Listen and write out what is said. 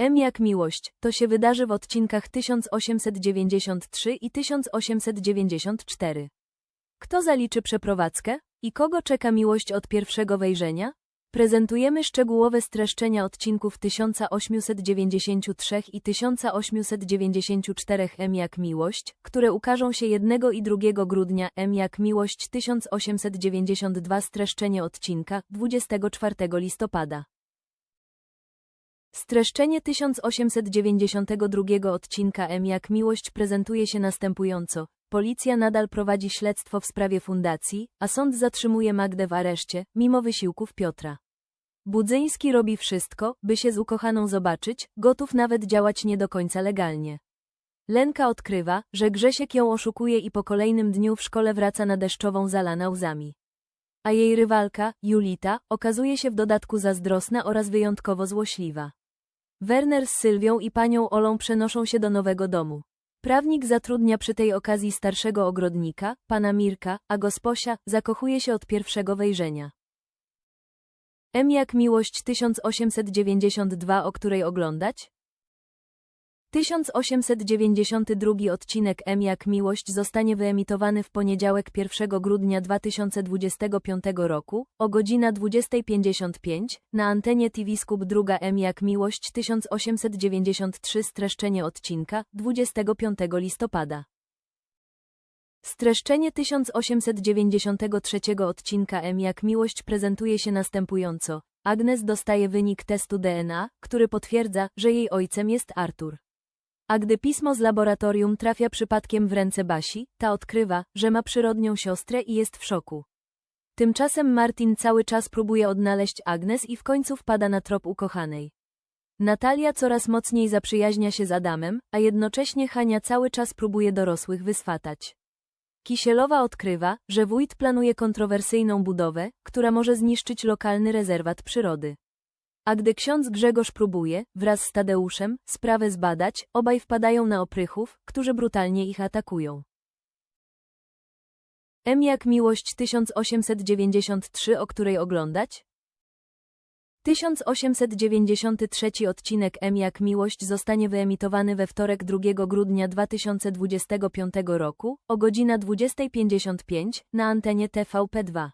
M jak miłość, to się wydarzy w odcinkach 1893 i 1894. Kto zaliczy przeprowadzkę? I kogo czeka miłość od pierwszego wejrzenia? Prezentujemy szczegółowe streszczenia odcinków 1893 i 1894 M jak miłość, które ukażą się 1 i 2 grudnia M jak miłość 1892 streszczenie odcinka 24 listopada. Streszczenie 1892 odcinka M jak miłość prezentuje się następująco. Policja nadal prowadzi śledztwo w sprawie fundacji, a sąd zatrzymuje Magdę w areszcie, mimo wysiłków Piotra. Budzyński robi wszystko, by się z ukochaną zobaczyć, gotów nawet działać nie do końca legalnie. Lenka odkrywa, że Grzesiek ją oszukuje i po kolejnym dniu w szkole wraca na deszczową zalana łzami. A jej rywalka, Julita, okazuje się w dodatku zazdrosna oraz wyjątkowo złośliwa. Werner z Sylwią i panią Olą przenoszą się do nowego domu. Prawnik zatrudnia przy tej okazji starszego ogrodnika, pana Mirka, a gosposia zakochuje się od pierwszego wejrzenia. M jak miłość 1892, o której oglądać? 1892 odcinek M jak miłość zostanie wyemitowany w poniedziałek 1 grudnia 2025 roku o godzina 20.55 na antenie TV Skup druga M jak miłość 1893 streszczenie odcinka 25 listopada. Streszczenie 1893 odcinka M jak miłość prezentuje się następująco. Agnes dostaje wynik testu DNA, który potwierdza, że jej ojcem jest Artur. A gdy pismo z laboratorium trafia przypadkiem w ręce Basi, ta odkrywa, że ma przyrodnią siostrę i jest w szoku. Tymczasem Martin cały czas próbuje odnaleźć Agnes i w końcu wpada na trop ukochanej. Natalia coraz mocniej zaprzyjaźnia się z Adamem, a jednocześnie Hania cały czas próbuje dorosłych wyswatać. Kisielowa odkrywa, że wójt planuje kontrowersyjną budowę, która może zniszczyć lokalny rezerwat przyrody. A gdy ksiądz Grzegorz próbuje, wraz z Tadeuszem, sprawę zbadać, obaj wpadają na oprychów, którzy brutalnie ich atakują. M jak miłość 1893, o której oglądać? 1893 odcinek M jak miłość zostanie wyemitowany we wtorek 2 grudnia 2025 roku o godzina 20.55 na antenie TVP2.